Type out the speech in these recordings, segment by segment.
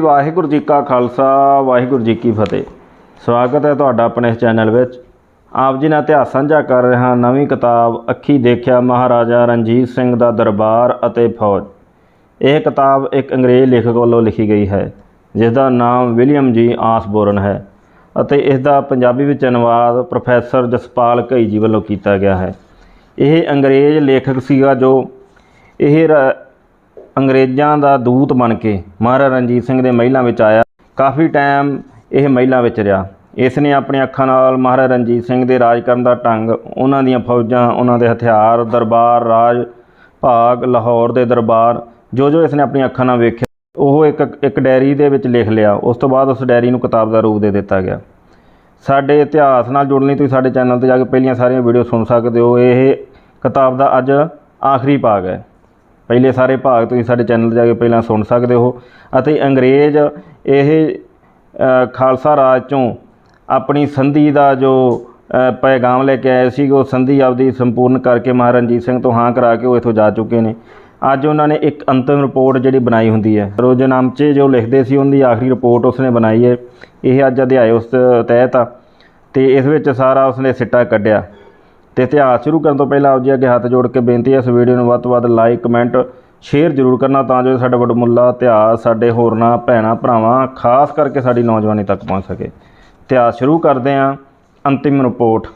ਵਾਹਿਗੁਰੂ ਜੀ ਕਾ ਖਾਲਸਾ, ਵਾਹਿਗੁਰੂ ਜੀ ਕੀ ਫਤਿਹ। ਸਵਾਗਤ ਹੈ ਤੁਹਾਡਾ ਆਪਣੇ ਇਸ ਚੈਨਲ ਵਿੱਚ। ਆਪ ਜੀ ਨਾਲ ਇਤਿਹਾਸ ਸਾਂਝਾ ਕਰ ਰਿਹਾ ਨਵੀਂ ਕਿਤਾਬ ਅੱਖੀ ਦੇਖਿਆ ਮਹਾਰਾਜਾ ਰਣਜੀਤ ਸਿੰਘ ਦਾ ਦਰਬਾਰ ਅਤੇ ਫੌਜ। ਇਹ ਕਿਤਾਬ ਇੱਕ ਅੰਗਰੇਜ਼ ਲੇਖਕ ਵੱਲੋਂ ਲਿਖੀ ਗਈ ਹੈ, ਜਿਸ ਦਾ ਨਾਮ ਵਿਲੀਅਮ ਜੀ ਆਸਬੋਰਨ ਹੈ ਅਤੇ ਇਸ ਦਾ ਪੰਜਾਬੀ ਵਿੱਚ ਅਨੁਵਾਦ ਪ੍ਰੋਫੈਸਰ ਜਸਪਾਲ ਘਈ ਜੀ ਵੱਲੋਂ ਕੀਤਾ ਗਿਆ ਹੈ। ਇਹ ਅੰਗਰੇਜ਼ ਲੇਖਕ ਸੀਗਾ ਜੋ ਇਹ ਰ- ਅੰਗਰੇਜ਼ਾਂ ਦਾ ਦੂਤ ਬਣ ਕੇ ਮਹਾਰਾਜਾ ਰਣਜੀਤ ਸਿੰਘ ਦੇ ਮਹਿਲਾਂ ਵਿੱਚ ਆਇਆ। ਕਾਫੀ ਟਾਈਮ ਇਹ ਮਹਿਲਾਂ ਵਿੱਚ ਰਿਹਾ। ਇਸ ਨੇ ਆਪਣੀਆਂ ਅੱਖਾਂ ਨਾਲ ਮਹਾਰਾਜਾ ਰਣਜੀਤ ਸਿੰਘ ਦੇ ਰਾਜ ਕਰਨ ਦਾ ਢੰਗ, ਉਹਨਾਂ ਦੀਆਂ ਫੌਜਾਂ, ਉਹਨਾਂ ਦੇ ਹਥਿਆਰ, ਦਰਬਾਰ, ਰਾਜ ਭਾਗ, ਲਾਹੌਰ ਦੇ ਦਰਬਾਰ ਜੋ ਜੋ ਇਸ ਨੇ ਆਪਣੀਆਂ ਅੱਖਾਂ ਨਾਲ ਵੇਖਿਆ, ਉਹ ਇੱਕ ਇੱਕ ਡਾਇਰੀ ਦੇ ਵਿੱਚ ਲਿਖ ਲਿਆ। ਉਸ ਤੋਂ ਬਾਅਦ ਉਸ ਡਾਇਰੀ ਨੂੰ ਕਿਤਾਬ ਦਾ ਰੂਪ ਦੇ ਦਿੱਤਾ ਗਿਆ। ਸਾਡੇ ਇਤਿਹਾਸ ਨਾਲ ਜੁੜਨ ਲਈ ਤੁਸੀਂ ਸਾਡੇ ਚੈਨਲ ਤੇ ਜਾ ਕੇ ਪਹਿਲੀਆਂ ਸਾਰੀਆਂ ਵੀਡੀਓ ਸੁਣ ਸਕਦੇ ਹੋ। ਇਹ ਕਿਤਾਬ ਦਾ ਅੱਜ ਆਖਰੀ ਭਾਗ ਹੈ। ਪਹਿਲੇ ਸਾਰੇ ਭਾਗ ਤੁਸੀਂ ਸਾਡੇ ਚੈਨਲ ਜਾ ਕੇ ਪਹਿਲਾਂ ਸੁਣ ਸਕਦੇ ਹੋ ਅਤੇ ਅੰਗਰੇਜ਼ ਇਹ ਖਾਲਸਾ ਰਾਜ ਚੋਂ ਆਪਣੀ ਸੰਧੀ ਦਾ ਜੋ ਪੈਗਾਮ ਲੈ ਕੇ ਆਏ ਸੀ, ਉਹ ਸੰਧੀ ਆਪਦੀ ਸੰਪੂਰਨ ਕਰਕੇ ਮਹਾਰਣਜੀਤ ਸਿੰਘ ਤੋਂ ਹਾਂ ਕਰਾ ਕੇ ਉਹ ਇੱਥੋਂ ਜਾ ਚੁੱਕੇ ਨੇ। ਅੱਜ ਉਹਨਾਂ ਨੇ ਇੱਕ ਅੰਤਿਮ ਰਿਪੋਰਟ ਜਿਹੜੀ ਬਣਾਈ ਹੁੰਦੀ ਹੈ। ਰੋਜ਼ਨਾਮਚੇ ਜੋ ਲਿਖਦੇ ਸੀ, ਉਹਨਾਂ ਦੀ ਆਖਰੀ ਰਿਪੋਰਟ ਉਸਨੇ ਬਣਾਈ ਹੈ। ਇਹ ਅੱਜ ਅਧਿਆਇ ਉਸ ਤਹਿਤ ਆ ਤੇ ਇਸ ਵਿੱਚ ਸਾਰਾ ਉਸਨੇ ਸਿੱਟਾ ਕੱਢਿਆ। ਤੇ ਇਤਿਹਾਸ ਸ਼ੁਰੂ ਕਰਨ ਤੋਂ ਪਹਿਲਾਂ ਆਪ ਜੀ ਅੱਗੇ ਹੱਥ ਜੋੜ ਕੇ ਬੇਨਤੀ ਹੈ, ਇਸ ਵੀਡੀਓ ਨੂੰ ਵੱਧ ਤੋਂ ਵੱਧ ਲਾਈਕ ਕਮੈਂਟ ਸ਼ੇਅਰ ਜ਼ਰੂਰ ਕਰਨਾ ਤਾਂ ਜੋ ਸਾਡਾ ਵਡਮੁੱਲਾ ਇਤਿਹਾਸ, ਸਾਡੇ ਹੋਰਨਾਂ ਭੈਣਾਂ ਭਰਾਵਾਂ, ਖਾਸ ਕਰਕੇ ਸਾਡੀ ਨੌਜਵਾਨੀ ਤੱਕ ਪਹੁੰਚ ਸਕੇ। ਇਤਿਹਾਸ ਸ਼ੁਰੂ ਕਰਦੇ ਹਾਂ, ਅੰਤਿਮ ਰਿਪੋਰਟ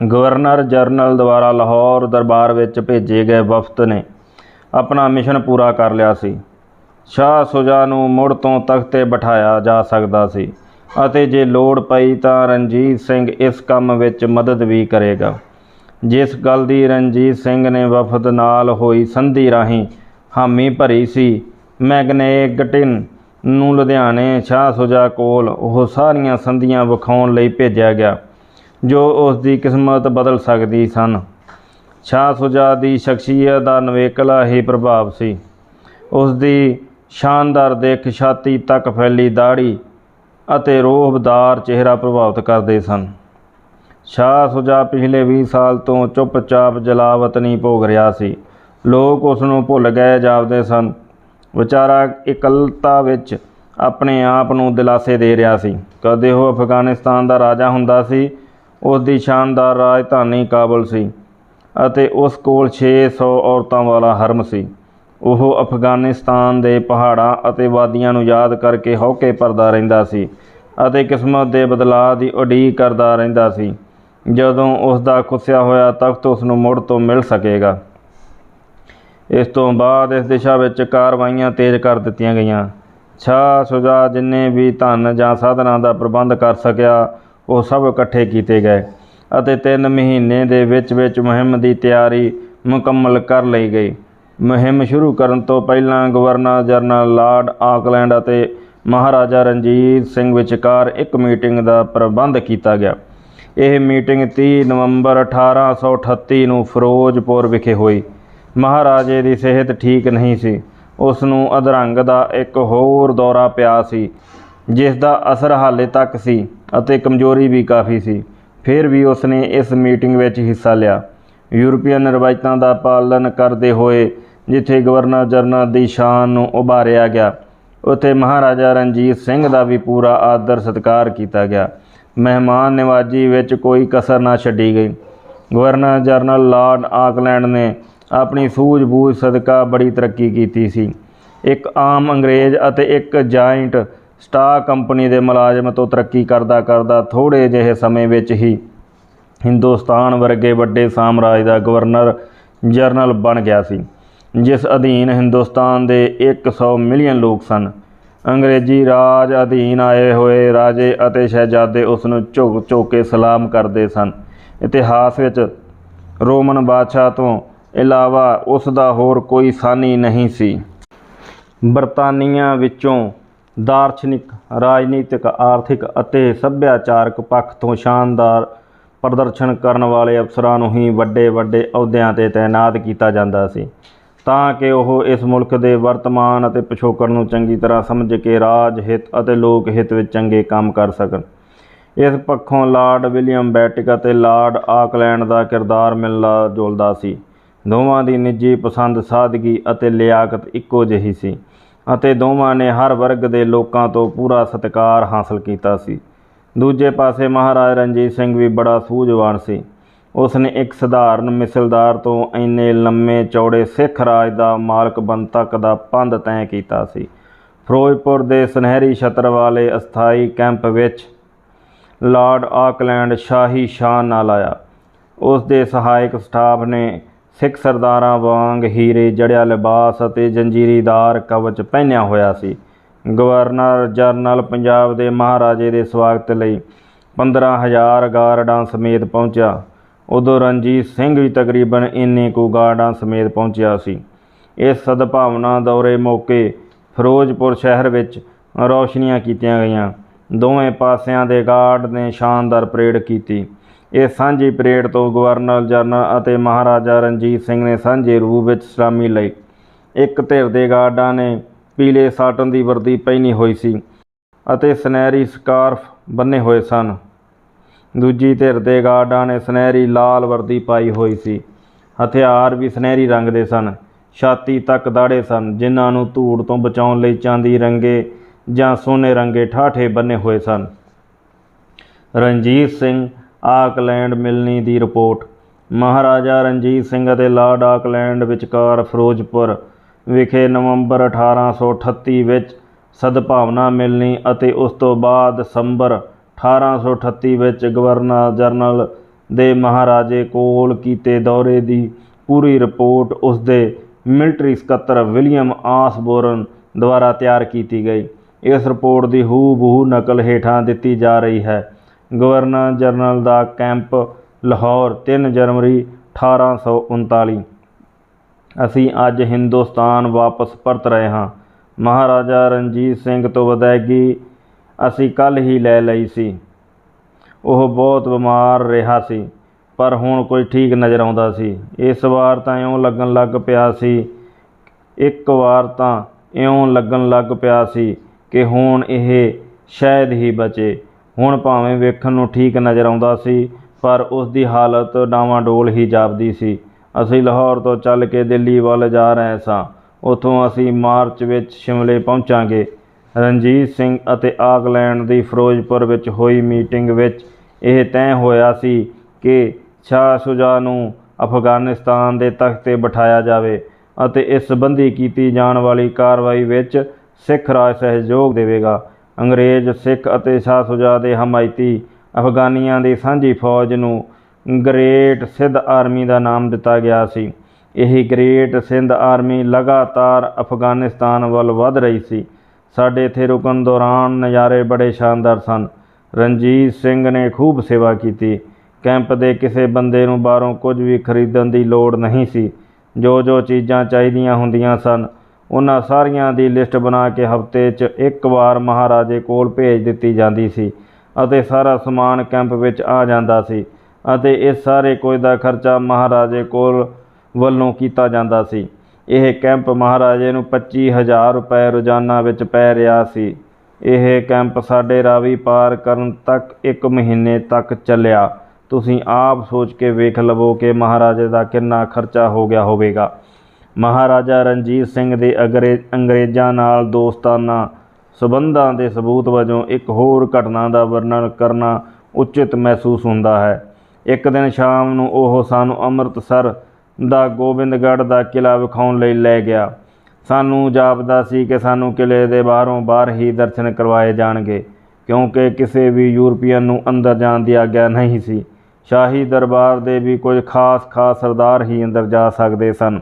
ਗਵਰਨਰ ਜਨਰਲ ਦੁਆਰਾ ਲਾਹੌਰ ਦਰਬਾਰ ਵਿੱਚ ਭੇਜੇ ਗਏ ਵਫਦ ਨੇ ਆਪਣਾ ਮਿਸ਼ਨ ਪੂਰਾ ਕਰ ਲਿਆ ਸੀ। ਸ਼ਾਹ ਸੁਜਾ ਨੂੰ ਮੁੜ ਤੋਂ ਤਖਤ ਬਿਠਾਇਆ ਜਾ ਸਕਦਾ ਸੀ। ਅਤੇ ਜੇ ਲੋੜ ਪਈ ਤਾਂ ਰਣਜੀਤ ਸਿੰਘ ਇਸ ਕੰਮ ਵਿੱਚ ਮਦਦ ਵੀ ਕਰੇਗਾ। ਜਿਸ ਗੱਲ ਦੀ ਰਣਜੀਤ ਸਿੰਘ ਨੇ ਵਫਦ ਨਾਲ ਹੋਈ ਸੰਧੀ ਰਾਹੀਂ ਹਾਮੀ ਭਰੀ ਸੀ ਮੈਗਨੇਗਟਿਨ ਨੂੰ ਲੁਧਿਆਣੇ ਸ਼ਾਹ ਸੁਜਾ ਕੋਲ ਉਹ ਸਾਰੀਆਂ ਸੰਧੀਆਂ ਵਿਖਾਉਣ ਲਈ ਭੇਜਿਆ ਗਿਆ, ਜੋ ਉਸ ਦੀ ਕਿਸਮਤ ਬਦਲ ਸਕਦੀ ਸਨ। ਸ਼ਾਹ ਸੁਜਾ ਦੀ ਸ਼ਖਸੀਅਤ ਦਾ ਨਵੇਕਲਾ ਹੀ ਪ੍ਰਭਾਵ ਸੀ। ਉਸ ਦੀ ਸ਼ਾਨਦਾਰ ਦੇਖ ਛਾਤੀ ਤੱਕ ਫੈਲੀ ਦਾੜੀ ਅਤੇ ਰੋਹਬਦਾਰ ਚਿਹਰਾ ਪ੍ਰਭਾਵਿਤ ਕਰਦੇ ਸਨ। ਸ਼ਾਹ ਸੁਜਾ ਪਿਛਲੇ 20 ਸਾਲ ਤੋਂ ਚੁੱਪਚਾਪ ਜਲਾਵਤਨੀ ਭੋਗ ਰਿਹਾ ਸੀ। ਲੋਕ ਉਸ ਨੂੰ ਭੁੱਲ ਗਏ ਜਾਪਦੇ ਸਨ। ਵਿਚਾਰਾ ਇਕੱਲਤਾ ਵਿੱਚ ਆਪਣੇ ਆਪ ਨੂੰ ਦਿਲਾਸੇ ਦੇ ਰਿਹਾ ਸੀ। ਕਦੇ ਉਹ ਅਫਗਾਨਿਸਤਾਨ ਦਾ ਰਾਜਾ ਹੁੰਦਾ ਸੀ ਉਸ ਦੀ ਸ਼ਾਨਦਾਰ ਰਾਜਧਾਨੀ ਕਾਬਲ ਸੀ ਅਤੇ ਉਸ ਕੋਲ 600 ਔਰਤਾਂ ਵਾਲਾ ਹਰਮ ਸੀ। ਉਹ ਅਫਗਾਨਿਸਤਾਨ ਦੇ ਪਹਾੜਾਂ ਅਤੇ ਵਾਦੀਆਂ ਨੂੰ ਯਾਦ ਕਰਕੇ ਹੌਕੇ ਭਰਦਾ ਰਹਿੰਦਾ ਸੀ ਅਤੇ ਕਿਸਮਤ ਦੇ ਬਦਲਾਅ ਦੀ ਉਡੀਕ ਕਰਦਾ ਰਹਿੰਦਾ ਸੀ। ਜਦੋਂ ਉਸ ਦਾ ਖੁੱਸਿਆ ਹੋਇਆ ਤਖਤ ਉਸ ਨੂੰ ਮੁੜ ਤੋਂ ਮਿਲ ਸਕੇਗਾ। ਇਸ ਤੋਂ ਬਾਅਦ ਇਸ ਦਿਸ਼ਾ ਵਿੱਚ ਕਾਰਵਾਈਆਂ ਤੇਜ਼ ਕਰ ਦਿੱਤੀਆਂ ਗਈਆਂ। ਸ਼ਾਹ ਸੁਜਾ ਜਿੰਨੇ ਵੀ ਧਨ ਜਾਂ ਸਾਧਨਾਂ ਦਾ ਪ੍ਰਬੰਧ ਕਰ ਸਕਿਆ, ਉਹ ਸਭ ਇਕੱਠੇ ਕੀਤੇ ਗਏ ਅਤੇ 3 ਮਹੀਨੇ ਦੇ ਵਿੱਚ ਵਿੱਚ ਮੁਹਿੰਮ ਦੀ ਤਿਆਰੀ ਮੁਕੰਮਲ ਕਰ ਲਈ ਗਈ। ਮੁਹਿੰਮ ਸ਼ੁਰੂ ਕਰਨ ਤੋਂ ਪਹਿਲਾਂ ਗਵਰਨਰ ਜਨਰਲ ਲਾਰਡ ਆਕਲੈਂਡ ਅਤੇ ਮਹਾਰਾਜਾ ਰਣਜੀਤ ਸਿੰਘ ਵਿਚਕਾਰ ਇੱਕ ਮੀਟਿੰਗ ਦਾ ਪ੍ਰਬੰਧ ਕੀਤਾ ਗਿਆ। ਇਹ ਮੀਟਿੰਗ 30 ਨਵੰਬਰ 1838 ਨੂੰ ਫਿਰੋਜ਼ਪੁਰ ਵਿਖੇ ਹੋਈ। ਮਹਾਰਾਜੇ ਦੀ ਸਿਹਤ ਠੀਕ ਨਹੀਂ ਸੀ। ਉਸ ਨੂੰ ਅਧਰੰਗ ਦਾ ਇੱਕ ਹੋਰ ਦੌਰਾ ਪਿਆ ਸੀ, ਜਿਸ ਦਾ ਅਸਰ ਹਾਲੇ ਤੱਕ ਸੀ ਅਤੇ ਕਮਜ਼ੋਰੀ ਵੀ ਕਾਫੀ ਸੀ। ਫਿਰ ਵੀ ਉਸ ਨੇ ਇਸ ਮੀਟਿੰਗ ਵਿੱਚ ਹਿੱਸਾ ਲਿਆ। ਯੂਰਪੀਅਨ ਰਵਾਇਤਾਂ ਦਾ ਪਾਲਣ ਕਰਦੇ ਹੋਏ ਜਿੱਥੇ ਗਵਰਨਰ ਜਨਰਲ ਦੀ ਸ਼ਾਨ ਨੂੰ ਉਭਾਰਿਆ ਗਿਆ, ਉੱਥੇ ਮਹਾਰਾਜਾ ਰਣਜੀਤ ਸਿੰਘ ਦਾ ਵੀ ਪੂਰਾ ਆਦਰ ਸਤਿਕਾਰ ਕੀਤਾ ਗਿਆ। ਮਹਿਮਾਨ ਨਿਵਾਜੀ ਵਿੱਚ ਕੋਈ ਕਸਰ ਨਾ ਛੱਡੀ ਗਈ। ਗਵਰਨਰ ਜਨਰਲ ਲਾਰਡ ਆਕਲੈਂਡ ਨੇ ਆਪਣੀ ਸੂਝ-ਬੂਝ ਸਦਕਾ ਬੜੀ ਤਰੱਕੀ ਕੀਤੀ ਸੀ। ਇੱਕ ਆਮ ਅੰਗਰੇਜ਼ ਅਤੇ ਇੱਕ ਜਾਇੰਟ ਸਟਾਕ ਕੰਪਨੀ ਦੇ ਮੁਲਾਜ਼ਮ ਤੋਂ ਤਰੱਕੀ ਕਰਦਾ ਕਰਦਾ ਥੋੜੇ ਜਿਹੇ ਸਮੇਂ ਵਿੱਚ ਹੀ ਹਿੰਦੁਸਤਾਨ ਵਰਗੇ ਵੱਡੇ ਸਾਮਰਾਜ ਦਾ ਗਵਰਨਰ ਜਨਰਲ ਬਣ ਗਿਆ ਸੀ। ਜਿਸ ਅਧੀਨ ਹਿੰਦੁਸਤਾਨ ਦੇ 100 ਮਿਲੀਅਨ ਲੋਕ ਸਨ। ਅੰਗਰੇਜ਼ੀ ਰਾਜ ਅਧੀਨ ਆਏ ਹੋਏ ਰਾਜੇ ਅਤੇ ਸ਼ਹਿਜ਼ਾਦੇ ਉਸ ਨੂੰ ਝੁਕ ਝੁਕ ਕੇ ਸਲਾਮ ਕਰਦੇ ਸਨ। ਇਤਿਹਾਸ ਵਿੱਚ ਰੋਮਨ ਬਾਦਸ਼ਾਹ ਤੋਂ ਇਲਾਵਾ ਉਸ ਦਾ ਹੋਰ ਕੋਈ ਸਾਨੀ ਨਹੀਂ ਸੀ। ਬਰਤਾਨੀਆ ਵਿੱਚੋਂ ਦਾਰਸ਼ਨਿਕ, ਰਾਜਨੀਤਿਕ, ਆਰਥਿਕ ਅਤੇ ਸੱਭਿਆਚਾਰਕ ਪੱਖ ਤੋਂ ਸ਼ਾਨਦਾਰ ਪ੍ਰਦਰਸ਼ਨ ਕਰਨ ਵਾਲੇ ਅਫਸਰਾਂ ਨੂੰ ਹੀ ਵੱਡੇ ਵੱਡੇ ਅਹੁਦਿਆਂ ਤੇ ਤਾਇਨਾਤ ਕੀਤਾ ਜਾਂਦਾ ਸੀ। ਤਾਂ ਕਿ ਉਹ ਇਸ ਮੁਲਕ ਦੇ ਵਰਤਮਾਨ ਅਤੇ ਪਿਛੋਕੜ ਨੂੰ ਚੰਗੀ ਤਰ੍ਹਾਂ ਸਮਝ ਕੇ ਰਾਜ ਹਿੱਤ ਅਤੇ ਲੋਕ ਹਿੱਤ ਵਿੱਚ ਚੰਗੇ ਕੰਮ ਕਰ ਸਕਣ। ਇਸ ਪੱਖੋਂ ਲਾਰਡ ਵਿਲੀਅਮ ਬੈਟਿਕ ਅਤੇ ਲਾਰਡ ਆਕਲੈਂਡ ਦਾ ਕਿਰਦਾਰ ਮਿਲਦਾ ਜੁਲਦਾ ਸੀ। ਦੋਵਾਂ ਦੀ ਨਿੱਜੀ ਪਸੰਦ ਸਾਦਗੀ ਅਤੇ ਲਿਆਕਤ ਇੱਕੋ ਜਿਹੀ ਸੀ ਅਤੇ ਦੋਵਾਂ ਨੇ ਹਰ ਵਰਗ ਦੇ ਲੋਕਾਂ ਤੋਂ ਪੂਰਾ ਸਤਿਕਾਰ ਹਾਸਲ ਕੀਤਾ ਸੀ। ਦੂਜੇ ਪਾਸੇ ਮਹਾਰਾਜਾ ਰਣਜੀਤ ਸਿੰਘ ਵੀ ਬੜਾ ਸੂਝਵਾਨ ਸੀ। ਉਸ ਨੇ ਇੱਕ ਸਧਾਰਨ ਮਿਸਲਦਾਰ ਤੋਂ ਇੰਨੇ ਲੰਮੇ ਚੌੜੇ ਸਿੱਖ ਰਾਜ ਦਾ ਮਾਲਕ ਬਣ ਤੱਕ ਦਾ ਪੰਧ ਤੈਅ ਕੀਤਾ ਸੀ। ਫਿਰੋਜ਼ਪੁਰ ਦੇ ਸੁਨਹਿਰੀ ਛਤਰ ਵਾਲੇ ਅਸਥਾਈ ਕੈਂਪ ਵਿੱਚ ਲਾਰਡ ਆਕਲੈਂਡ ਸ਼ਾਹੀ ਸ਼ਾਨ ਨਾਲ ਆਇਆ। ਉਸ ਦੇ ਸਹਾਇਕ ਸਟਾਫ ਨੇ ਸਿੱਖ ਸਰਦਾਰਾਂ ਵਾਂਗ ਹੀਰੇ ਜੜਿਆ ਲਿਬਾਸ ਅਤੇ ਜੰਜੀਰੀਦਾਰ ਕਵਚ ਪਹਿਨਿਆ ਹੋਇਆ ਸੀ। ਗਵਰਨਰ ਜਨਰਲ ਪੰਜਾਬ ਦੇ ਮਹਾਰਾਜੇ ਦੇ ਸਵਾਗਤ ਲਈ 15000 ਗਾਰਡਾਂ ਸਮੇਤ ਪਹੁੰਚਿਆ। ਉਦੋਂ ਰਣਜੀਤ ਸਿੰਘ ਵੀ ਤਕਰੀਬਨ ਇੰਨੇ ਕੁ ਗਾਰਡਾਂ ਸਮੇਤ ਪਹੁੰਚਿਆ ਸੀ। ਇਸ ਸਦਭਾਵਨਾ ਦੌਰੇ ਮੌਕੇ ਫਿਰੋਜ਼ਪੁਰ ਸ਼ਹਿਰ ਵਿੱਚ ਰੌਸ਼ਨੀਆਂ ਕੀਤੀਆਂ ਗਈਆਂ। ਦੋਵੇਂ ਪਾਸਿਆਂ ਦੇ ਗਾਰਡ ਨੇ ਸ਼ਾਨਦਾਰ ਪਰੇਡ ਕੀਤੀ। ਇਹ ਸਾਂਝੀ ਪਰੇਡ ਤੋਂ ਗਵਰਨਰ ਜਨਰਲ ਅਤੇ ਮਹਾਰਾਜਾ ਰਣਜੀਤ ਸਿੰਘ ਨੇ ਸਾਂਝੇ ਰੂਪ ਵਿੱਚ ਸਲਾਮੀ ਲਈ। ਇੱਕ ਧਿਰ ਦੇ ਗਾਰਡਾਂ ਨੇ ਪੀਲੇ ਸਾਟਨ ਦੀ ਵਰਦੀ ਪਹਿਨੀ ਹੋਈ ਸੀ ਅਤੇ ਸੁਨਹਿਰੀ ਸਕਾਰਫ ਬੰਨੇ ਹੋਏ ਸਨ। ਦੂਜੀ ਧਿਰ ਦੇ ਗਾਰਡਾਂ ਨੇ ਸੁਨਹਿਰੀ ਲਾਲ ਵਰਦੀ ਪਾਈ ਹੋਈ ਸੀ। ਹਥਿਆਰ ਵੀ ਸੁਨਹਿਰੀ ਰੰਗ ਦੇ ਸਨ। ਛਾਤੀ ਤੱਕ ਦਾੜੇ ਸਨ, ਜਿਨ੍ਹਾਂ ਨੂੰ ਧੂੜ ਤੋਂ ਬਚਾਉਣ ਲਈ ਚਾਂਦੀ ਰੰਗੇ ਜਾਂ ਸੋਨੇ ਰੰਗੇ ਠਾਠੇ ਬੰਨੇ ਹੋਏ ਸਨ। ਰਣਜੀਤ ਸਿੰਘ, ਆਕਲੈਂਡ ਮਿਲਣੀ ਦੀ ਰਿਪੋਰਟ। ਮਹਾਰਾਜਾ ਰਣਜੀਤ ਸਿੰਘ ਅਤੇ ਲਾਰਡ ਆਕਲੈਂਡ ਵਿਚਕਾਰ ਫਿਰੋਜ਼ਪੁਰ ਵਿਖੇ ਨਵੰਬਰ 1838 ਵਿੱਚ ਸਦਭਾਵਨਾ ਮਿਲਣੀ ਅਤੇ ਉਸ ਤੋਂ ਬਾਅਦ ਦਸੰਬਰ 1838 ਵਿੱਚ ਗਵਰਨਰ ਜਨਰਲ ਦੇ ਮਹਾਰਾਜੇ ਕੋਲ ਕੀਤੇ ਦੌਰੇ ਦੀ ਪੂਰੀ ਰਿਪੋਰਟ ਉਸ ਦੇ ਮਿਲਟਰੀ ਸਕੱਤਰ ਵਿਲੀਅਮ ਆਸਬੋਰਨ ਦੁਆਰਾ ਤਿਆਰ ਕੀਤੀ ਗਈ। ਇਸ ਰਿਪੋਰਟ ਦੀ ਹੂ-ਬਹੂ ਨਕਲ ਹੇਠਾਂ ਦਿੱਤੀ ਜਾ ਰਹੀ ਹੈ। ਗਵਰਨਰ ਜਨਰਲ ਦਾ ਕੈਂਪ ਲਾਹੌਰ 3 ਜਨਵਰੀ 1839 ਅਸੀਂ ਅੱਜ ਹਿੰਦੁਸਤਾਨ ਵਾਪਸ ਪਰਤ ਰਹੇ ਹਾਂ। ਮਹਾਰਾਜਾ ਰਣਜੀਤ ਸਿੰਘ ਤੋਂ ਵਿਦਾਇਗੀ ਅਸੀਂ ਕੱਲ ਹੀ ਲੈ ਲਈ ਸੀ। ਉਹ ਬਹੁਤ ਬਿਮਾਰ ਰਿਹਾ ਸੀ, ਪਰ ਹੁਣ ਕੋਈ ਠੀਕ ਨਜ਼ਰ ਆਉਂਦਾ ਸੀ। ਇਸ ਵਾਰ ਤਾਂ ਇਉਂ ਲੱਗਣ ਲੱਗ ਪਿਆ ਸੀ, ਇੱਕ ਵਾਰ ਤਾਂ ਇਉਂ ਲੱਗਣ ਲੱਗ ਪਿਆ ਸੀ ਕਿ ਹੁਣ ਇਹ ਸ਼ਾਇਦ ਹੀ ਬਚੇ। ਹੁਣ ਭਾਵੇਂ ਵੇਖਣ ਨੂੰ ਠੀਕ ਨਜ਼ਰ ਆਉਂਦਾ ਸੀ, ਪਰ ਉਸ ਦੀ ਹਾਲਤ ਡਾਵਾਂਡੋਲ ਹੀ ਜਾਪਦੀ ਸੀ। ਅਸੀਂ ਲਾਹੌਰ ਤੋਂ ਚੱਲ ਕੇ ਦਿੱਲੀ ਵੱਲ ਜਾ ਰਹੇ ਸਾਂ। ਉੱਥੋਂ ਅਸੀਂ ਮਾਰਚ ਵਿੱਚ ਸ਼ਿਮਲੇ ਪਹੁੰਚਾਂਗੇ। ਰਣਜੀਤ ਸਿੰਘ ਅਤੇ ਆਕਲੈਂਡ ਦੀ ਫਿਰੋਜ਼ਪੁਰ ਵਿੱਚ ਹੋਈ ਮੀਟਿੰਗ ਵਿੱਚ ਇਹ ਤੈਅ ਹੋਇਆ ਸੀ ਕਿ ਸ਼ਾਹ ਸ਼ੁਜਾ ਨੂੰ ਅਫਗਾਨਿਸਤਾਨ ਦੇ ਤਖਤ ਤੇ ਬਿਠਾਇਆ ਜਾਵੇ ਅਤੇ ਇਸ ਸੰਬੰਧੀ ਕੀਤੀ ਜਾਣ ਵਾਲੀ ਕਾਰਵਾਈ ਵਿੱਚ ਸਿੱਖ ਰਾਜ ਸਹਿਯੋਗ ਦੇਵੇਗਾ। ਅੰਗਰੇਜ਼ ਸਿੱਖ ਅਤੇ ਸ਼ਾਹ ਸ਼ੁਜਾ ਦੇ ਹਮਾਇਤੀ ਅਫਗਾਨੀਆਂ ਦੀ ਸਾਂਝੀ ਫੌਜ ਨੂੰ ਗ੍ਰੇਟ ਸਿੱਧ ਆਰਮੀ ਦਾ ਨਾਮ ਦਿੱਤਾ ਗਿਆ ਸੀ। ਇਹ ਗ੍ਰੇਟ ਸਿੰਧ ਆਰਮੀ ਲਗਾਤਾਰ ਅਫਗਾਨਿਸਤਾਨ ਵੱਲ ਵਧ ਰਹੀ ਸੀ। ਸਾਡੇ ਇੱਥੇ ਰੁਕਣ ਦੌਰਾਨ ਨਜ਼ਾਰੇ ਬੜੇ ਸ਼ਾਨਦਾਰ ਸਨ। ਰਣਜੀਤ ਸਿੰਘ ਨੇ ਖੂਬ ਸੇਵਾ ਕੀਤੀ। ਕੈਂਪ ਦੇ ਕਿਸੇ ਬੰਦੇ ਨੂੰ ਬਾਹਰੋਂ ਕੁਝ ਵੀ ਖਰੀਦਣ ਦੀ ਲੋੜ ਨਹੀਂ ਸੀ। ਜੋ ਜੋ ਚੀਜ਼ਾਂ ਚਾਹੀਦੀਆਂ ਹੁੰਦੀਆਂ ਸਨ, ਉਹਨਾਂ ਸਾਰੀਆਂ ਦੀ ਲਿਸਟ ਬਣਾ ਕੇ ਹਫ਼ਤੇ 'ਚ ਇੱਕ ਵਾਰ ਮਹਾਰਾਜੇ ਕੋਲ ਭੇਜ ਦਿੱਤੀ ਜਾਂਦੀ ਸੀ ਅਤੇ ਸਾਰਾ ਸਮਾਨ ਕੈਂਪ ਵਿੱਚ ਆ ਜਾਂਦਾ ਸੀ ਅਤੇ ਇਸ ਸਾਰੇ ਕੁਝ ਦਾ ਖਰਚਾ ਮਹਾਰਾਜੇ ਕੋਲ ਵੱਲੋਂ ਕੀਤਾ ਜਾਂਦਾ ਸੀ। ਇਹ ਕੈਂਪ ਮਹਾਰਾਜੇ ਨੂੰ 25000 ਰੁਪਏ ਰੋਜ਼ਾਨਾ ਵਿੱਚ ਪੈ ਰਿਹਾ ਸੀ। ਇਹ ਕੈਂਪ ਸਾਡੇ ਰਾਵੀ ਪਾਰ ਕਰਨ ਤੱਕ ਇੱਕ ਮਹੀਨੇ ਤੱਕ ਚੱਲਿਆ। ਤੁਸੀਂ ਆਪ ਸੋਚ ਕੇ ਵੇਖ ਲਵੋ ਕਿ ਮਹਾਰਾਜੇ ਦਾ ਕਿੰਨਾ ਖਰਚਾ ਹੋ ਗਿਆ ਹੋਵੇਗਾ। ਮਹਾਰਾਜਾ ਰਣਜੀਤ ਸਿੰਘ ਦੇ ਅਗਰੇ ਅੰਗਰੇਜ਼ਾਂ ਨਾਲ ਦੋਸਤਾਨਾ ਸਬੰਧਾਂ ਦੇ ਸਬੂਤ ਵਜੋਂ ਇੱਕ ਹੋਰ ਘਟਨਾ ਦਾ ਵਰਣਨ ਕਰਨਾ ਉਚਿਤ ਮਹਿਸੂਸ ਹੁੰਦਾ ਹੈ। ਇੱਕ ਦਿਨ ਸ਼ਾਮ ਨੂੰ ਉਹ ਸਾਨੂੰ ਅੰਮ੍ਰਿਤਸਰ ਦਾ ਗੋਬਿੰਦਗੜ੍ਹ ਦਾ ਕਿਲ੍ਹਾ ਵਿਖਾਉਣ ਲਈ ਲੈ ਗਿਆ। ਸਾਨੂੰ ਜਾਪਦਾ ਸੀ ਕਿ ਸਾਨੂੰ ਕਿਲ੍ਹੇ ਦੇ ਬਾਹਰੋਂ ਬਾਹਰ ਹੀ ਦਰਸ਼ਨ ਕਰਵਾਏ ਜਾਣਗੇ, ਕਿਉਂਕਿ ਕਿਸੇ ਵੀ ਯੂਰਪੀਅਨ ਨੂੰ ਅੰਦਰ ਜਾਣ ਦੀ ਆਗਿਆ ਨਹੀਂ ਸੀ। ਸ਼ਾਹੀ ਦਰਬਾਰ ਦੇ ਵੀ ਕੁਝ ਖਾਸ ਖਾਸ ਸਰਦਾਰ ਹੀ ਅੰਦਰ ਜਾ ਸਕਦੇ ਸਨ।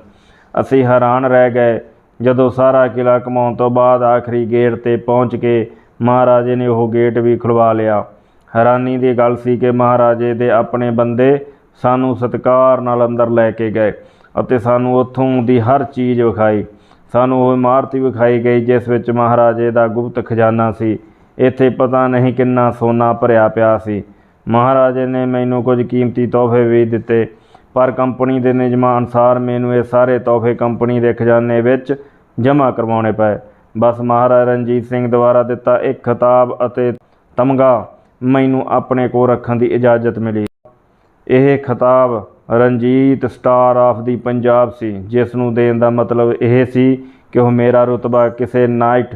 ਅਸੀਂ ਹੈਰਾਨ ਰਹਿ ਗਏ ਜਦੋਂ ਸਾਰਾ ਕਿਲ੍ਹਾ ਘੁਮਾਉਣ ਤੋਂ ਬਾਅਦ ਆਖਰੀ ਗੇਟ ਤੇ ਪਹੁੰਚ ਕੇ ਮਹਾਰਾਜੇ ਨੇ ਉਹ ਗੇਟ ਵੀ ਖੁਲਵਾ ਲਿਆ। ਹੈਰਾਨੀ ਦੀ ਗੱਲ ਸੀ ਕਿ ਮਹਾਰਾਜੇ ਦੇ ਆਪਣੇ ਬੰਦੇ ਸਾਨੂੰ ਸਤਿਕਾਰ ਨਾਲ ਅੰਦਰ ਲੈ ਕੇ ਗਏ ਅਤੇ ਸਾਨੂੰ ਉੱਥੋਂ ਦੀ ਹਰ ਚੀਜ਼ ਵਿਖਾਈ। ਸਾਨੂੰ ਉਹ ਇਮਾਰਤ ਵੀ ਵਿਖਾਈ ਗਈ ਜਿਸ ਵਿੱਚ ਮਹਾਰਾਜੇ ਦਾ ਗੁਪਤ ਖਜ਼ਾਨਾ ਸੀ। ਇੱਥੇ ਪਤਾ ਨਹੀਂ ਕਿੰਨਾ ਸੋਨਾ ਭਰਿਆ ਪਿਆ ਸੀ। ਮਹਾਰਾਜੇ ਨੇ ਮੈਨੂੰ ਕੁਝ ਕੀਮਤੀ ਤੋਹਫੇ ਵੀ ਦਿੱਤੇ, ਪਰ ਕੰਪਨੀ ਦੇ ਨਿਯਮਾਂ ਅਨੁਸਾਰ ਮੈਨੂੰ ਇਹ ਸਾਰੇ ਤੋਹਫੇ ਕੰਪਨੀ ਦੇ ਖਜ਼ਾਨੇ ਵਿੱਚ ਜਮ੍ਹਾਂ ਕਰਵਾਉਣੇ ਪਏ। ਬਸ ਮਹਾਰਾਜਾ ਰਣਜੀਤ ਸਿੰਘ ਦੁਆਰਾ ਦਿੱਤਾ ਇੱਕ ਖਿਤਾਬ ਅਤੇ ਤਮਗਾ ਮੈਨੂੰ ਆਪਣੇ ਕੋਲ ਰੱਖਣ ਦੀ ਇਜਾਜ਼ਤ ਮਿਲੀ। ਇਹ ਖਿਤਾਬ Ranjit star of the Punjab ਸੀ, ਜਿਸ ਨੂੰ ਦੇਣ ਦਾ ਮਤਲਬ ਇਹ ਸੀ ਕਿ ਉਹ ਮੇਰਾ ਰੁਤਬਾ ਕਿਸੇ ਨਾਈਟ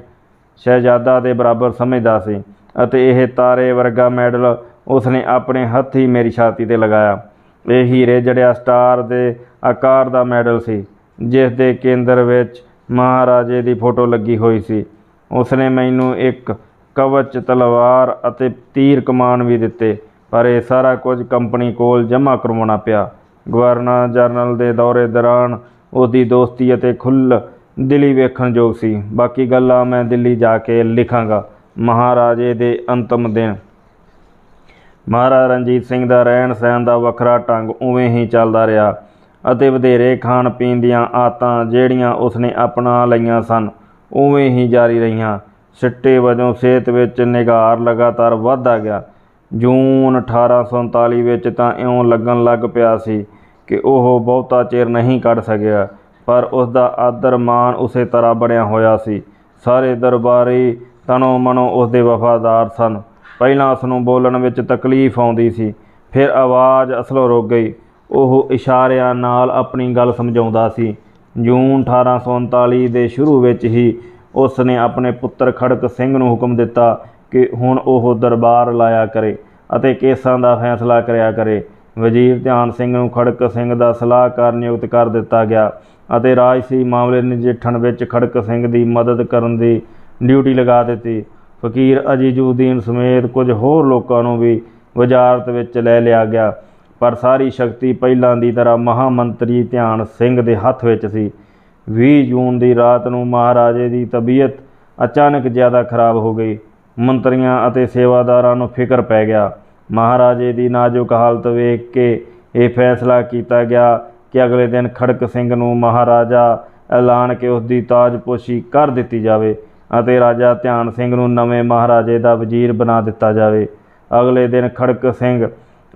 ਸ਼ਹਿਜ਼ਾਦਾ ਦੇ ਬਰਾਬਰ ਸਮਝਦਾ ਸੀ ਅਤੇ ਇਹ ਤਾਰੇ ਵਰਗਾ ਮੈਡਲ ਉਸਨੇ ਆਪਣੇ ਹੱਥੀਂ ਮੇਰੀ ਛਾਤੀ ਤੇ ਲਗਾਇਆ। ਇਹ ਹੀਰੇ ਜੜਿਆ ਸਟਾਰ ਦੇ ਆਕਾਰ ਦਾ ਮੈਡਲ ਸੀ, ਜਿਸ ਦੇ ਕੇਂਦਰ ਵਿੱਚ ਮਹਾਰਾਜੇ ਦੀ ਫੋਟੋ ਲੱਗੀ ਹੋਈ ਸੀ। ਉਸਨੇ ਮੈਨੂੰ ਇੱਕ ਕਵਚ ਤਲਵਾਰ ਅਤੇ ਤੀਰ ਕਮਾਨ ਵੀ ਦਿੱਤੇ। ਪਰ ਇਹ ਸਾਰਾ ਕੁਝ ਕੰਪਨੀ ਕੋਲ ਜਮ੍ਹਾਂ ਕਰਵਾਉਣਾ ਪਿਆ। ਗਵਰਨਰ ਜਨਰਲ ਦੇ ਦੌਰੇ ਦੌਰਾਨ ਉਹਦੀ ਦੋਸਤੀ ਅਤੇ ਖੁੱਲ੍ਹ ਦਿੱਲੀ ਵੇਖਣ ਯੋਗ ਸੀ। ਬਾਕੀ ਗੱਲਾਂ ਮੈਂ ਦਿੱਲੀ ਜਾ ਕੇ ਲਿਖਾਂਗਾ। ਮਹਾਰਾਜੇ ਦੇ ਅੰਤਮ ਦਿਨ। ਮਹਾਰਾਜਾ ਰਣਜੀਤ ਸਿੰਘ ਦਾ ਰਹਿਣ ਸਹਿਣ ਦਾ ਵੱਖਰਾ ਢੰਗ ਉਵੇਂ ਹੀ ਚੱਲਦਾ ਰਿਹਾ ਅਤੇ ਵਧੇਰੇ ਖਾਣ ਪੀਣ ਦੀਆਂ ਆਦਤਾਂ ਜਿਹੜੀਆਂ ਉਸਨੇ ਅਪਣਾ ਲਈਆਂ ਸਨ, ਉਵੇਂ ਹੀ ਜਾਰੀ ਰਹੀਆਂ। ਸਿੱਟੇ ਵਜੋਂ ਸਿਹਤ ਵਿੱਚ ਨਿਗਾਰ ਲਗਾਤਾਰ ਵੱਧਦਾ ਗਿਆ। ਜੂਨ 1839 ਵਿੱਚ ਤਾਂ ਇਉਂ ਲੱਗਣ ਲੱਗ ਪਿਆ ਸੀ ਕਿ ਉਹ ਬਹੁਤਾ ਚਿਰ ਨਹੀਂ ਕੱਢ ਸਕਿਆ, ਪਰ ਉਸ ਦਾ ਆਦਰ ਮਾਣ ਉਸੇ ਤਰ੍ਹਾਂ ਬਣਿਆ ਹੋਇਆ ਸੀ। ਸਾਰੇ ਦਰਬਾਰੀ ਤਨੋ ਮਨੋ ਉਸ ਦੇ ਵਫਾਦਾਰ ਸਨ। ਪਹਿਲਾਂ ਉਸ ਨੂੰ ਬੋਲਣ ਵਿੱਚ ਤਕਲੀਫ ਆਉਂਦੀ ਸੀ, ਫਿਰ ਆਵਾਜ਼ ਅਸਲੋਂ ਰੁਕ ਗਈ। ਉਹ ਇਸ਼ਾਰਿਆਂ ਨਾਲ ਆਪਣੀ ਗੱਲ ਸਮਝਾਉਂਦਾ ਸੀ। ਜੂਨ 1839 ਦੇ ਸ਼ੁਰੂ ਵਿੱਚ ਹੀ ਉਸ ਨੇ ਆਪਣੇ ਪੁੱਤਰ ਖੜਕ ਸਿੰਘ ਨੂੰ ਹੁਕਮ ਦਿੱਤਾ ਕਿ ਹੁਣ ਉਹ ਦਰਬਾਰ ਲਾਇਆ ਕਰੇ ਅਤੇ ਕੇਸਾਂ ਦਾ ਫੈਸਲਾ ਕਰਿਆ ਕਰੇ। ਵਜ਼ੀਰ ਧਿਆਨ ਸਿੰਘ ਨੂੰ ਖੜਕ ਸਿੰਘ ਦਾ ਸਲਾਹਕਾਰ ਨਿਯੁਕਤ ਕਰ ਦਿੱਤਾ ਗਿਆ ਅਤੇ ਰਾਜਸੀ ਮਾਮਲੇ ਨਜਿੱਠਣ ਵਿੱਚ ਖੜਕ ਸਿੰਘ ਦੀ ਮਦਦ ਕਰਨ ਦੀ ਡਿਊਟੀ ਲਗਾ ਦਿੱਤੀ। ਫਕੀਰ ਅਜੀਜ਼ੁਦੀਨ ਸਮੇਤ ਕੁਝ ਹੋਰ ਲੋਕਾਂ ਨੂੰ ਵੀ ਵਜ਼ਾਰਤ ਵਿੱਚ ਲੈ ਲਿਆ ਗਿਆ। ਪਰ ਸਾਰੀ ਸ਼ਕਤੀ ਪਹਿਲਾਂ ਦੀ ਤਰ੍ਹਾਂ ਮਹਾਮੰਤਰੀ ਧਿਆਨ ਸਿੰਘ ਦੇ ਹੱਥ ਵਿੱਚ ਸੀ। 20 ਜੂਨ ਦੀ ਰਾਤ ਨੂੰ ਮਹਾਰਾਜੇ ਦੀ ਤਬੀਅਤ ਅਚਾਨਕ ਜ਼ਿਆਦਾ ਖਰਾਬ ਹੋ ਗਈ। ਮੰਤਰੀਆਂ ਅਤੇ ਸੇਵਾਦਾਰਾਂ ਨੂੰ ਫਿਕਰ ਪੈ ਗਿਆ। ਮਹਾਰਾਜੇ ਦੀ ਨਾਜ਼ੁਕ ਹਾਲਤ ਵੇਖ ਕੇ ਇਹ ਫੈਸਲਾ ਕੀਤਾ ਗਿਆ ਕਿ ਅਗਲੇ ਦਿਨ ਖੜਕ ਸਿੰਘ ਨੂੰ ਮਹਾਰਾਜਾ ਐਲਾਨ ਕੇ ਉਸ ਦੀ ਤਾਜਪੋਸ਼ੀ ਕਰ ਦਿੱਤੀ ਜਾਵੇ ਅਤੇ ਰਾਜਾ ਧਿਆਨ ਸਿੰਘ ਨੂੰ ਨਵੇਂ ਮਹਾਰਾਜੇ ਦਾ ਵਜ਼ੀਰ ਬਣਾ ਦਿੱਤਾ ਜਾਵੇ। ਅਗਲੇ ਦਿਨ ਖੜਕ ਸਿੰਘ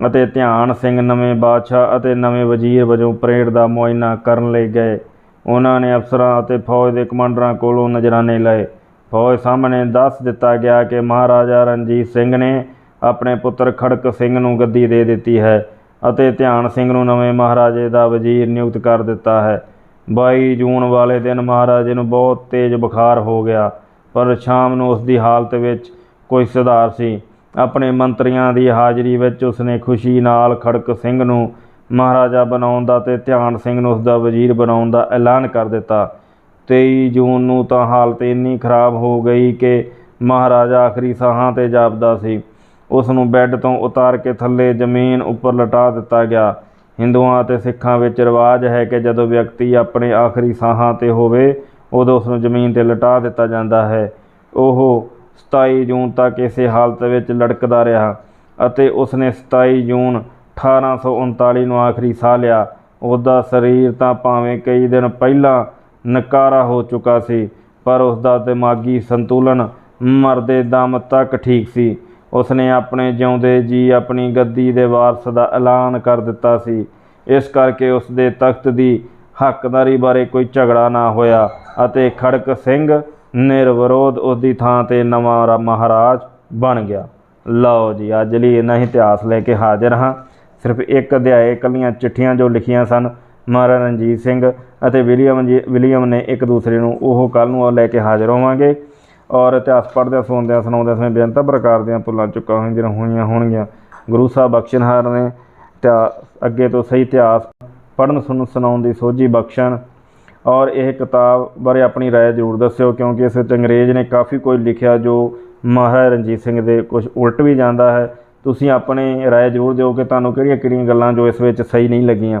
ਅਤੇ ਧਿਆਨ ਸਿੰਘ ਨਵੇਂ ਬਾਦਸ਼ਾਹ ਅਤੇ ਨਵੇਂ ਵਜ਼ੀਰ ਵਜੋਂ ਪਰੇਡ ਦਾ ਮੁਆਇਨਾ ਕਰਨ ਲਈ ਗਏ। ਉਹਨਾਂ ਨੇ ਅਫਸਰਾਂ ਅਤੇ ਫੌਜ ਦੇ ਕਮਾਂਡਰਾਂ ਕੋਲੋਂ ਨਜ਼ਰਾਨੇ ਲਏ। ਫੌਜ ਸਾਹਮਣੇ ਦੱਸ ਦਿੱਤਾ ਗਿਆ ਕਿ ਮਹਾਰਾਜਾ ਰਣਜੀਤ ਸਿੰਘ ਨੇ ਆਪਣੇ ਪੁੱਤਰ ਖੜਕ ਸਿੰਘ ਨੂੰ ਗੱਦੀ ਦੇ ਦਿੱਤੀ ਹੈ ਅਤੇ ਧਿਆਨ ਸਿੰਘ ਨੂੰ ਨਵੇਂ ਮਹਾਰਾਜੇ ਦਾ ਵਜ਼ੀਰ ਨਿਯੁਕਤ ਕਰ ਦਿੱਤਾ ਹੈ। 22 ਜੂਨ ਵਾਲੇ ਦਿਨ ਮਹਾਰਾਜੇ ਨੂੰ ਬਹੁਤ ਤੇਜ਼ ਬੁਖਾਰ ਹੋ ਗਿਆ, ਪਰ ਸ਼ਾਮ ਨੂੰ ਉਸ ਦੀ ਹਾਲਤ ਵਿੱਚ ਕੋਈ ਸੁਧਾਰ ਸੀ। ਆਪਣੇ ਮੰਤਰੀਆਂ ਦੀ ਹਾਜ਼ਰੀ ਵਿੱਚ ਉਸਨੇ ਖੁਸ਼ੀ ਨਾਲ ਖੜਕ ਸਿੰਘ ਨੂੰ ਮਹਾਰਾਜਾ ਬਣਾਉਣ ਦਾ ਤੇ ਧਿਆਨ ਸਿੰਘ ਨੂੰ ਉਸ ਦਾ ਵਜ਼ੀਰ ਬਣਾਉਣ ਦਾ ਐਲਾਨ ਕਰ ਦਿੱਤਾ। 23 ਜੂਨ ਨੂੰ ਤਾਂ ਹਾਲਤ ਇੰਨੀ ਖਰਾਬ ਹੋ ਗਈ ਕਿ ਮਹਾਰਾਜਾ ਆਖਰੀ ਸਾਹਾਂ ਤੇ ਜਾਪਦਾ ਸੀ। ਉਸ ਨੂੰ ਬੈੱਡ ਤੋਂ ਉਤਾਰ ਕੇ ਥੱਲੇ ਜ਼ਮੀਨ ਉੱਪਰ ਲਟਾ ਦਿੱਤਾ ਗਿਆ। ਹਿੰਦੂਆਂ ਅਤੇ ਸਿੱਖਾਂ ਵਿੱਚ ਰਿਵਾਜ ਹੈ ਕਿ ਜਦੋਂ ਵਿਅਕਤੀ ਆਪਣੇ ਆਖਰੀ ਸਾਹਾਂ ਤੇ ਹੋਵੇ, ਉਦੋਂ ਉਸ ਨੂੰ ਜ਼ਮੀਨ ਤੇ ਲਟਾ ਦਿੱਤਾ ਜਾਂਦਾ ਹੈ। ਉਹ 27 ਜੂਨ ਤੱਕ ਇਸੇ ਹਾਲਤ ਵਿੱਚ ਲੜਕਦਾ ਰਿਹਾ ਅਤੇ ਉਸਨੇ 27 ਜੂਨ 1839 ਨੂੰ ਆਖਰੀ ਸਾਹ ਲਿਆ। ਉਹਦਾ ਸਰੀਰ ਤਾਂ ਭਾਵੇਂ ਕਈ ਦਿਨ ਪਹਿਲਾਂ ਨਕਾਰਾ ਹੋ ਚੁੱਕਾ ਸੀ, ਪਰ ਉਸ ਦਾ ਦਿਮਾਗੀ ਸੰਤੁਲਨ ਮਰਦੇ ਦਮ ਤੱਕ ਠੀਕ ਸੀ। ਉਸਨੇ ਆਪਣੇ ਜਿਉਂਦੇ ਜੀ ਆਪਣੀ ਗੱਦੀ ਦੇ ਵਾਰਸ ਦਾ ਐਲਾਨ ਕਰ ਦਿੱਤਾ ਸੀ। ਇਸ ਕਰਕੇ ਉਸ ਦੇ ਤਖਤ ਦੀ ਹੱਕਦਾਰੀ ਬਾਰੇ ਕੋਈ ਝਗੜਾ ਨਾ ਹੋਇਆ ਅਤੇ ਖੜਕ ਸਿੰਘ ਨਿਰਵਿਰੋਧ ਉਸ ਦੀ ਥਾਂ ਤੇ ਨਵਾਂ ਮਹਾਰਾਜ ਬਣ ਗਿਆ। ਲਓ ਜੀ, ਅੱਜ ਲਈ ਇੰਨਾ ਹੀ ਇਤਿਹਾਸ ਲੈ ਕੇ ਹਾਜ਼ਰ ਹਾਂ। ਸਿਰਫ ਇੱਕ ਅਧਿਆਏ ਇਕੱਲੀਆਂ ਚਿੱਠੀਆਂ ਜੋ ਲਿਖੀਆਂ ਸਨ ਮਹਾਰਾਜਾ ਰਣਜੀਤ ਸਿੰਘ ਅਤੇ ਵਿਲੀਅਮ ਜੀ ਵਿਲੀਅਮ ਨੇ ਇੱਕ ਦੂਸਰੇ ਨੂੰ ਉਹ ਕੱਲ ਨੂੰ ਲੈ ਕੇ ਹਾਜ਼ਰ ਹੋਵਾਂਗੇ ਔਰ ਇਤਿਹਾਸ ਪੜ੍ਹਦਿਆਂ ਸੁਣਦਿਆਂ ਸੁਣਾਉਂਦਿਆਂ ਸਮੇਂ ਬੇਅੰਤ ਪ੍ਰਕਾਰ ਦੀਆਂ ਭੁੱਲਾਂ ਚੁੱਕਾ ਹੋਈਆਂ ਜਿਹੜੀਆਂ ਹੋਈਆਂ ਹੋਣਗੀਆਂ ਗੁਰੂ ਸਾਹਿਬ ਬਖਸ਼ਣਹਾਰ ਨੇ ਤਾਂ ਅੱਗੇ ਤੋਂ ਸਹੀ ਇਤਿਹਾਸ ਪੜ੍ਹਨ ਸੁਣਨ ਸੁਣਾਉਣ ਦੀ ਸੋਝੀ ਬਖਸ਼ਣ ਔਰ ਇਹ ਕਿਤਾਬ ਬਾਰੇ ਆਪਣੀ رائے ਜ਼ਰੂਰ ਦੱਸਿਓ ਕਿਉਂਕਿ ਇਸ ਵਿੱਚ ਅੰਗਰੇਜ਼ ਨੇ ਕਾਫੀ ਕੁਝ ਲਿਖਿਆ ਜੋ ਮਹਾਰਾਜਾ ਰਣਜੀਤ ਸਿੰਘ ਦੇ ਕੁਝ ਉਲਟ ਵੀ ਜਾਂਦਾ ਹੈ ਤੁਸੀਂ ਆਪਣੇ رائے ਜ਼ਰੂਰ ਦਿਓ ਕਿ ਤੁਹਾਨੂੰ ਕਿਹੜੀਆਂ ਕਿਹੜੀਆਂ ਗੱਲਾਂ ਜੋ ਇਸ ਵਿੱਚ ਸਹੀ ਨਹੀਂ ਲੱਗੀਆਂ